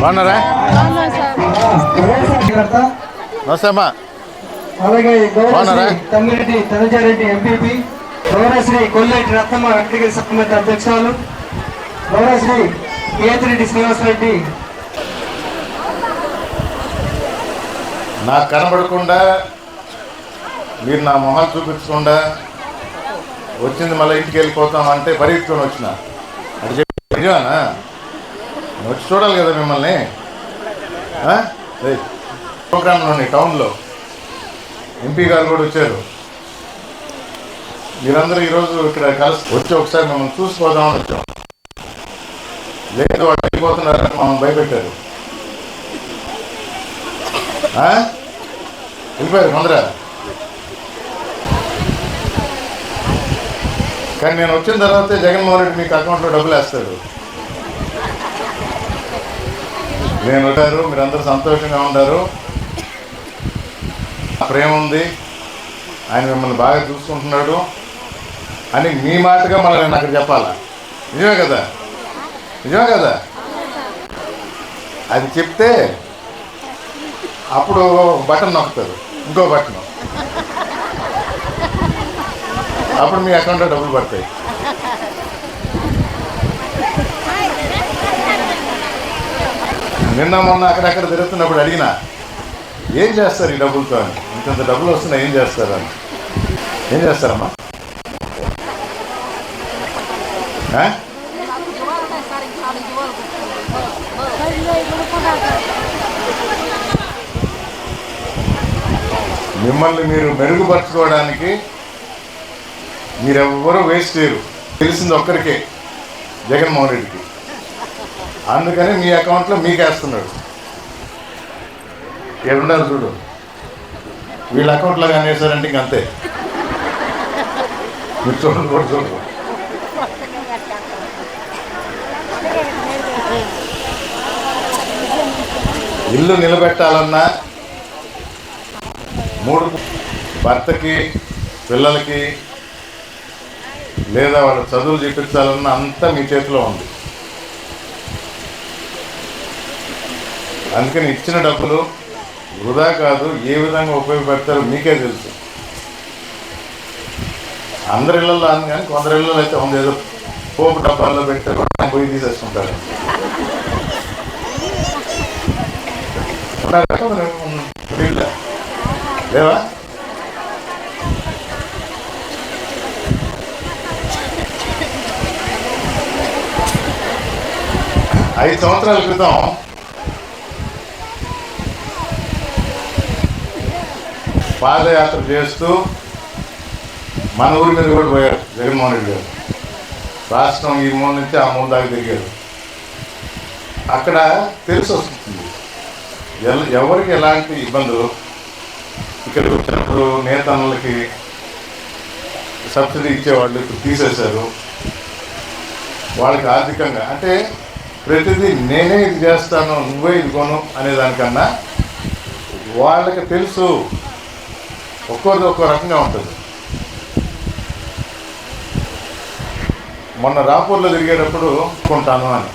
బాగున్నారా? నమస్తే అమ్మా అలాగే తమ్మిరెడ్డి ధనంజయరెడ్డి ఎంపీపీ గౌరవశ్రీ కొల్లేటి రత్నమ్మ వెంకటగిరి సమితి అధ్యక్షులు గౌరవశ్రీ కేతిరెడ్డి శ్రీనివాసరెడ్డి. నాకు కనబడకుండా మీరు నా మొహాలు చూపించకుండా వచ్చింది మళ్ళీ ఇంటికి వెళ్ళిపోతాం అంటే పరిగెత్తుకొని వచ్చిన. నిజమేనా? వచ్చి చూడాలి కదా మిమ్మల్ని. ఆ? ఏయ్, ప్రోగ్రాంలోని టౌన్లో ఎంపీ గారు కూడా వచ్చారు. మీరందరూ ఈరోజు ఇక్కడ కలిసి వచ్చి ఒకసారి మిమ్మల్ని చూసిపోదామని వచ్చాం. లేదు వాళ్ళు వెళ్ళిపోతున్నారని మమ్మల్ని భయపెట్టారు. ఆ? వెళ్ళిపోయారు ముందర. కానీ నేను వచ్చిన తర్వాత జగన్మోహన్ రెడ్డి మీకు అకౌంట్లో డబ్బులు వేస్తాడు. నేను ఉంటారు మీరందరూ సంతోషంగా ఉంటారు. ప్రేమ ఉంది. ఆయన మిమ్మల్ని బాగా చూసుకుంటున్నాడు. అని మీ మాటగా మళ్ళీ నేను అక్కడ చెప్పాలా? నిజమే కదా? నిజమే కదా? అది చెప్తే అప్పుడు బటన్ నొక్కుతారు. ఇంకో బటన్. అప్పుడు మీ అకౌంట్లో డబ్బులు పడతాయి. నిన్న మొన్న అక్కడక్కడ తిరుగుతున్నప్పుడు అడిగిన ఏం చేస్తారు ఈ డబ్బులతో? అని. ఇంతంత డబ్బులు వస్తున్నాయి ఏం చేస్తారు? అని. ఏం చేస్తారమ్మా? మిమ్మల్ని మీరు మెరుగుపరచుకోవడానికి మీరెవ్వరూ వేస్ట్ చేయరు. తెలిసింది ఒక్కరికే జగన్మోహన్ రెడ్డికి. అందుకని మీ అకౌంట్లో మీకేస్తున్నాడు ఎవరున్నారు చూడు. వీళ్ళ అకౌంట్లో కానీ వేసారంటే ఇంక అంతే. మీరు చూడండి కూడా చూడండి. ఇల్లు నిలబెట్టాలన్నా మూడు భర్తకి పిల్లలకి లేదా వాళ్ళ చదువులు చెప్పించాలన్న అంతా మీ చేతిలో ఉంది. అందుకని ఇచ్చిన డబ్బులు వృధా కాదు ఏ విధంగా ఉపయోగపెడతారో మీకే తెలుసు. అందరి ఇళ్ళల్లో అని కానీ కొందరి ఇళ్ళలో అయితే ఉంది. ఏదో పోపు డబ్బాల్లో పెట్టారు పోయి తీసేసుకుంటారు. లేవా? ఐదు సంవత్సరాల క్రితం పాదయాత్ర చేస్తూ మన ఊరి మీద కూడా పోయారు జగన్మోహన్ రెడ్డి గారు. రాష్ట్రం ఈ మూల నుంచి ఆ మూల దాకా తిరిగారు అక్కడ తెలిసి వస్తుంది. ఎల్- ఎవరికి ఎలాంటి ఇబ్బందులు ఇక్కడికి వచ్చినప్పుడు నేతన్నలకి సబ్సిడీ ఇచ్చేవాళ్ళు ఇప్పుడు తీసేశారు. వాళ్ళకి ఆర్థికంగా అంటే ప్రతిదీ నేనే ఇది చేస్తాను నువ్వే ఇది కొను అనే దానికన్నా వాళ్ళకి తెలుసు. ఒక్కోది ఒక్కో రకంగా ఉంటుంది. మొన్న రాపూర్లో తిరిగేటప్పుడు కొంటాను అని.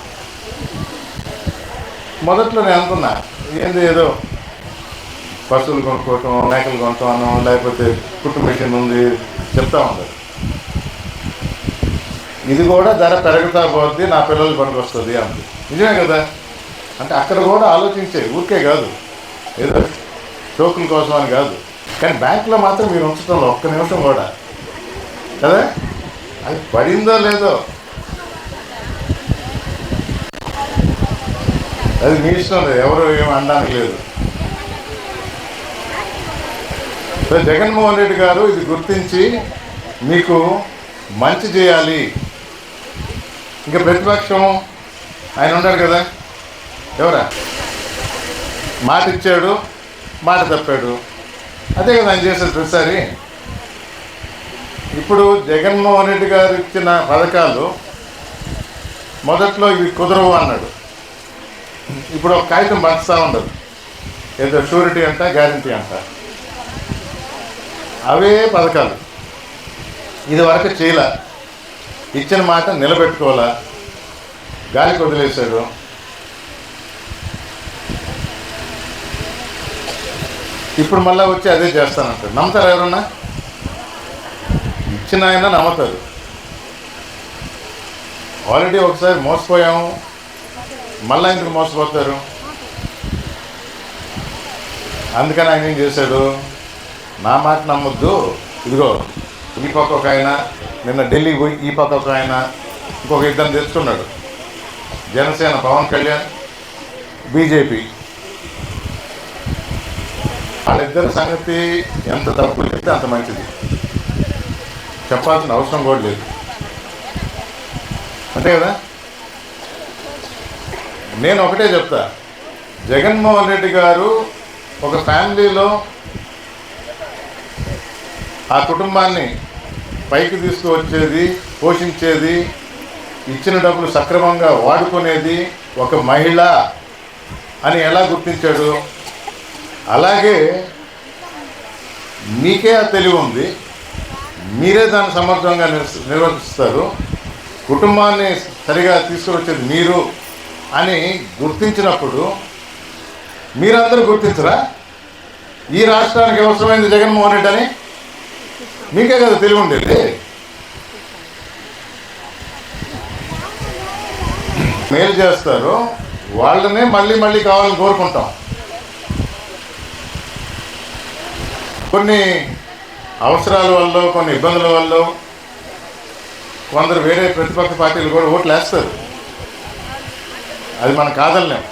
మొదట్లో నేను అనుకున్నా ఏంది ఏదో పశువులు కొనుక్కోవటం మేకలు కొనుక్కోవడం లేకపోతే కుట్టు మిషన్ ఉంది చెప్తా ఉండదు ఇది కూడా ధర పెరుగుతా పోద్ది నా పిల్లలు పనికొస్తుంది అంది. నిజమే కదా? అంటే అక్కడ కూడా ఆలోచించే ఊరికే కాదు. ఏదో షోకుల కోసం అని కాదు. కానీ బ్యాంకులో మాత్రం మీరు ఉంచడంలో ఒక్క నిమిషం కూడా. కదా? అది పడిందో లేదో? అది మీ ఇష్టం లేదు ఎవరు ఏమి అనడానికి లేదు. జగన్మోహన్ రెడ్డి గారు ఇది గుర్తించి మీకు మంచి చేయాలి. ఇంకా ప్రతిపక్షం ఆయన ఉన్నాడు కదా. ఎవరా? మాట ఇచ్చాడు మాట తప్పాడు. అదే కదా ఆయన చేశాడు ప్రతిసారి. ఇప్పుడు జగన్మోహన్ రెడ్డి గారు ఇచ్చిన పథకాలు మొదట్లో ఇవి కుదరవు అన్నాడు. ఇప్పుడు ఒక కాగితం పంచుతా ఉండదు. ఏదో షూరిటీ అంట గ్యారంటీ అంట. అవే పథకాలు. ఇది వరకు చేయలే. ఇచ్చిన మాట నిలబెట్టుకోవాలా? గాలికి వదిలేశాడు ఇప్పుడు మళ్ళీ వచ్చి అదే చేస్తానంటాడు. నమ్ముతారు ఎవరన్నా? ఇచ్చిన ఆయన నమ్ముతారు. ఆల్రెడీ ఒకసారి మోసపోయాము. మళ్ళా ఎందుకు మోసపోతారు? అందుకని ఆయన ఏం చేశాడు? నా మాట నమ్మొద్దు. ఇదిగో ఈ పక్క ఒక ఆయన నిన్న ఢిల్లీ పోయి ఈ పక్క ఒక ఆయన ఇంకొక ఇద్దరు తెచ్చుకున్నాడు. జనసేన పవన్ కళ్యాణ్ బీజేపీ. వాళ్ళిద్దరి సంగతి ఎంత తప్పు చెప్తే అంత మంచిది. చెప్పాల్సిన అవసరం కూడా లేదు. అంతే కదా? నేను ఒకటే చెప్తా. జగన్మోహన్ రెడ్డి గారు ఒక ఫ్యామిలీలో ఆ కుటుంబాన్ని పైకి తీసుకువచ్చేది పోషించేది ఇచ్చిన డబ్బులు సక్రమంగా వాడుకునేది ఒక మహిళ అని ఎలా గుర్తించాడు? అలాగే మీకే ఆ తెలివి ఉంది. మీరే దాన్ని సమర్థంగా నిర్వహిస్తారు కుటుంబాన్ని సరిగా తీసుకువచ్చేది మీరు అని గుర్తించినప్పుడు మీరందరూ గుర్తించరా? ఈ రాష్ట్రానికి అవసరమైంది జగన్మోహన్ రెడ్డి అని మీకే కదా తెలివి ఉండేది? మేలు చేస్తారు. వాళ్ళనే మళ్ళీ మళ్ళీ కావాలని కోరుకుంటాం. కొన్ని అవసరాల వల్ల కొన్ని ఇబ్బందుల వల్ల కొందరు వేరే ప్రతిపక్ష పార్టీలు కూడా ఓట్లు వేస్తారు. అది మనం కాదనలేం.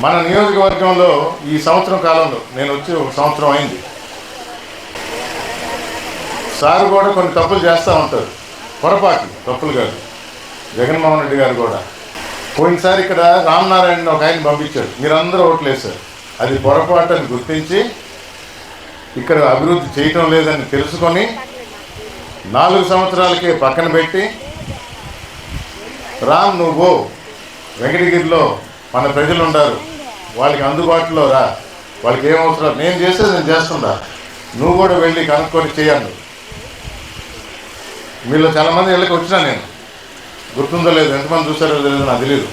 మన నియోజకవర్గంలో ఈ సంవత్సరం కాలంలో నేను వచ్చి ఒక సంవత్సరం అయింది. సార్ కూడా కొన్ని తప్పులు చేస్తూ ఉంటారు. పొరపాటు తప్పులు కాదు. జగన్మోహన్ రెడ్డి గారు కూడా. పోయినసారి ఇక్కడ రామనారాయణ ఒక ఆయన పంపించారు. మీరందరూ ఓట్లు వేశారు. అది పొరపాటు అని గుర్తించి ఇక్కడ అభివృద్ధి చేయటం లేదని తెలుసుకొని నాలుగు సంవత్సరాలకే పక్కన పెట్టి రామ్ నువ్వు వెంకటగిరిలో మన ప్రజలు ఉన్నారు వాళ్ళకి అందుబాటులో రా. వాళ్ళకి ఏం అవసరం? నేను చేసేది నేను చేస్తుందా నువ్వు కూడా వెళ్ళి కనుక్కొని చేయండి. మీలో చాలామంది ఇళ్ళకి వచ్చినా నేను. గుర్తుందో లేదు ఎంతమంది చూసారో తెలియదు నాకు తెలియదు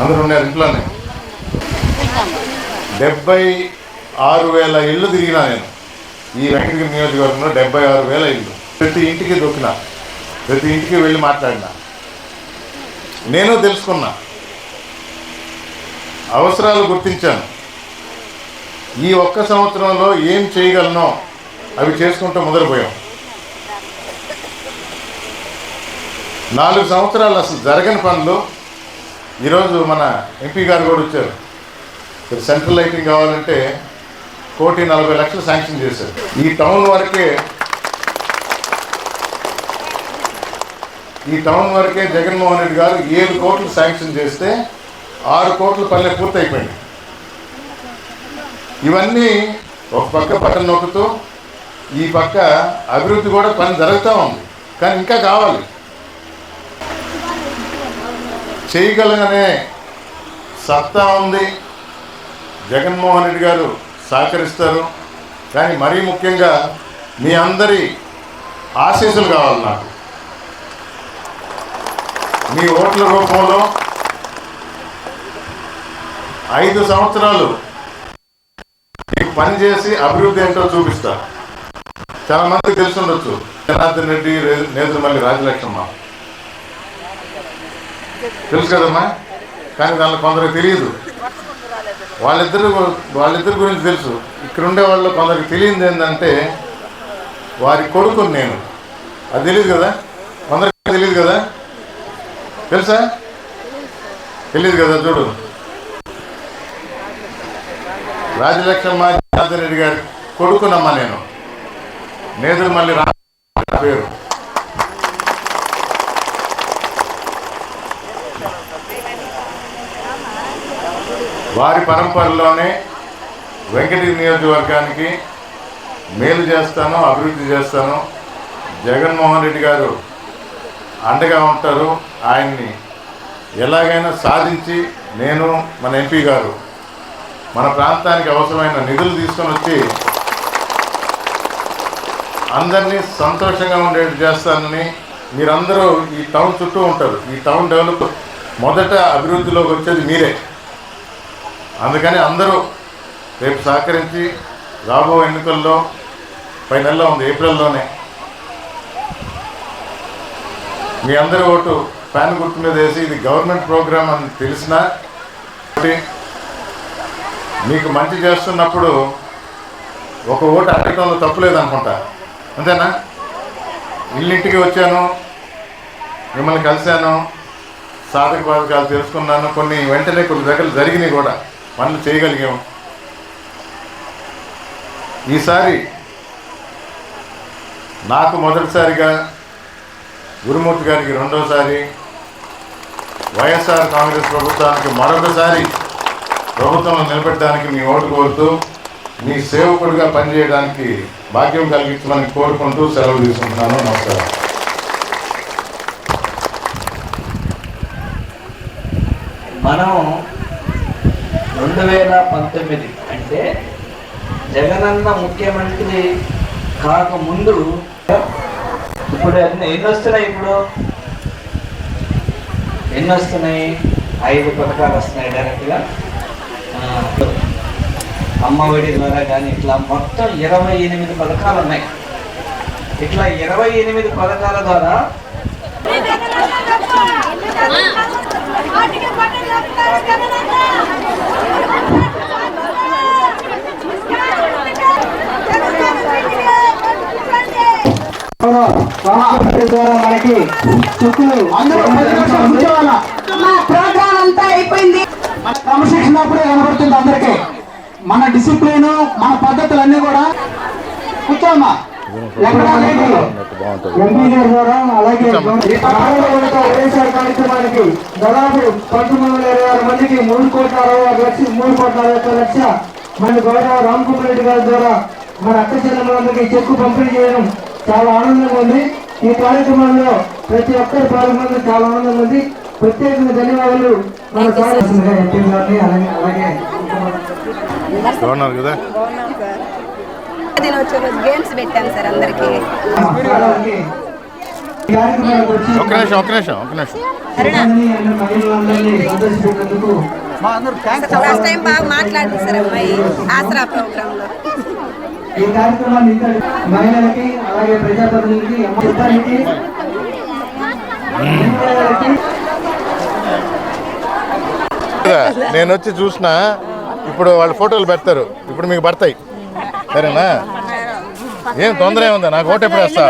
అందరూ ఉన్నారు ఇంట్లోనే. డెబ్బై ఆరు వేల ఇళ్ళు తిరిగినా నేను. ఈ వెంకటగిరి నియోజకవర్గంలో డెబ్బై ఆరు వేల ఇళ్ళు. ప్రతి ఇంటికి దొక్కిన ప్రతి ఇంటికి వెళ్ళి మాట్లాడినా. నేను తెలుసుకున్నా. అవసరాలు గుర్తించాను. ఈ ఒక్క సంవత్సరంలో ఏం చేయగలనో అవి చేసుకుంటూ మొదలుపోయాం నాలుగు సంవత్సరాలు అసలు జరగని పనులు. ఈరోజు మన ఎంపీ గారు కూడా వచ్చారు. ఇక్కడ సెంట్రల్ లైటింగ్ కావాలంటే కోటి నలభై లక్షలు శాంక్షన్ చేశారు. ఈ టౌన్ వరకే ఈ టౌన్ వరకే జగన్మోహన్ రెడ్డి గారు ఏడు కోట్లు శాంక్షన్ చేస్తే ఆరు కోట్ల పల్లె పూర్తయిపోయింది ఇవన్నీ ఒక పక్క పట్టణ నొక్కుతూ ఈ పక్క అభివృద్ధి కూడా పని జరుగుతూ ఉంది. కానీ ఇంకా కావాలి. చేయగలగనే సత్తా ఉంది. జగన్మోహన్ రెడ్డి గారు సహకరిస్తారు. కానీ మరీ ముఖ్యంగా మీ అందరి ఆశీస్సులు కావాలి నాకు. మీ ఓట్ల రూపంలో ఐదు సంవత్సరాలు మీకు పనిచేసి అభివృద్ధి ఏంటో చూపిస్తారు చాలా మందికి తెలిసి ఉండొచ్చు. జనార్దన్ రెడ్డి రే- రాజలక్ష్మ రాజలక్ష్మమ్మ. తెలుసు కదమ్మా? కానీ దానిలో కొందరికి తెలియదు. వాళ్ళిద్దరు వాళ్ళిద్దరి గురించి తెలుసు. ఇక్కడ ఉండే వాళ్ళు కొందరికి తెలియదు ఏంటంటే వారి కొడుకు నేను. అది తెలియదు కదా? కొందరికి తెలియదు కదా? తెలుసా? తెలియదు కదా? చూడు. రాజలక్ష్మమ్మ జనార్దన్ రెడ్డి గారి కొడుకునమ్మా నేను. నేతలు మళ్ళీ రా నా పేరు. వారి పరంపరలోనే వెంకటగిరి నియోజకవర్గానికి మేలు చేస్తాను అభివృద్ధి చేస్తాను. జగన్మోహన్ రెడ్డి గారు అండగా ఉంటారు. ఆయన్ని ఎలాగైనా సాధించి నేను మన ఎంపీ గారు మన ప్రాంతానికి అవసరమైన నిధులు తీసుకొని వచ్చి అందరినీ సంతోషంగా ఉండేట్టు చేస్తానని మీరందరూ ఈ టౌన్ చుట్టూ ఉంటారు. ఈ టౌన్ డెవలప్ మొదట అభివృద్ధిలోకి వచ్చేది మీరే. అందుకని అందరూ రేపు సహకరించి రాబో ఎన్నికల్లో పై నెలలో ఉంది ఏప్రిల్లోనే. మీ అందరి ఓటు ఫ్యాన్ గుర్తు మీద వేసి ఇది గవర్నమెంట్ ప్రోగ్రామ్ అని తెలిసినా మీకు మంచి చేస్తున్నప్పుడు ఒక ఓటు అడగటంలో తప్పులేదు అనుకుంటా. అంతేనా? ఇల్లింటికి వచ్చాను మిమ్మల్ని కలిశాను సాధక బాధకాలు తెలుసుకున్నాను కొన్ని వెంటనే కొన్ని దగ్గర జరిగినాయి కూడా పనులు చేయగలిగాము. ఈసారి నాకు మొదటిసారిగా గురుమూర్తి గారికి రెండోసారి వైఎస్ఆర్ కాంగ్రెస్ ప్రభుత్వానికి మరొకసారి ప్రభుత్వం నిలబెట్టడానికి మీ ఓటు కోరుతూ మీ సేవకుడిగా పనిచేయడానికి భాగ్యం కలిగించమని కోరుకుంటూ సెలవు తీసుకుంటున్నాను. నమస్కారం. మనం రెండు వేల పంతొమ్మిది అంటే జగనన్న ముఖ్యమంత్రి కాకముందు ఇప్పుడు ఎన్ని ఎన్ని వస్తున్నాయి ఇప్పుడు? ఎన్ని వస్తున్నాయి ఐదు పథకాలు వస్తున్నాయి డైరెక్ట్గా అమ్మఒడి ద్వారా కానీ ఇట్లా మొత్తం ఇరవై ఎనిమిది పథకాలు ఉన్నాయి. ఇట్లా ఇరవై ఎనిమిది పథకాల ద్వారా ద్వారా మనకి చెక్కులు అందరూ ప్రోగ్రామ్ అంతా అయిపోయింది. మన క్రమశిక్షణ అప్పుడే కనబడుతుంది అందరికీ. మన డిసిప్లిన్ మన పద్ధతులు అన్ని కూడా కూర్చోమ్మా. ఎంపీ గారి ద్వారా అలాగే వైఎస్ఆర్ కార్యక్రమానికి దాదాపు పంతొమ్మిది వందల ఇరవై ఆరు మందికి మూడు కోట్ల అరవై ఆరు లక్ష మూడు కోట్ల అరవై ఒక్క లక్ష మన గౌరవ రామ్ కుమార్ రెడ్డి గారి ద్వారా మన అక్క చెల్లెమ్మలందరికీ చెక్కు పంపిణీ చేయడం చాలా ఆనందంగా ఉంది. ఈ కార్యక్రమంలో ప్రతి ఒక్కరు పాల్గొనడం చాలా ఆనందంగా ఉంది. ప్రత్యేకంగా ధన్యవాదాలు. మన గారిని అలాగే అలాగే. బాగున్నారు కదా? దినోత్సవ గేమ్స్ పెట్టాను సార్ అందరికి. వాళ్ళకి ఈ కార్యక్రమానికి వచ్చి ఒక్క నిమిషం ఒక్క నిమిషం. ఒక్క నిమిషం అందరినీ అన్న మహిళలందరినీ సందర్శించినందుకు ఫస్ట్ టైం బాగా మాట్లాడింది సార్ అమ్మాయి ఆసరా ప్రోగ్రామ్లో ఈ కార్యక్రమాన్ని ఇంకా మహిళలకి అలాగే ప్రజాప్రతినిధులకి మొత్తానికి మహిళలకి నేను వచ్చి చూసిన ఇప్పుడు వాళ్ళ ఫోటోలు పెడతారు. ఇప్పుడు మీకు పడతాయి. సరేనా? ఏం తొందర ఏముందా నాకు ఓటు ఎప్పుడు వేస్తా?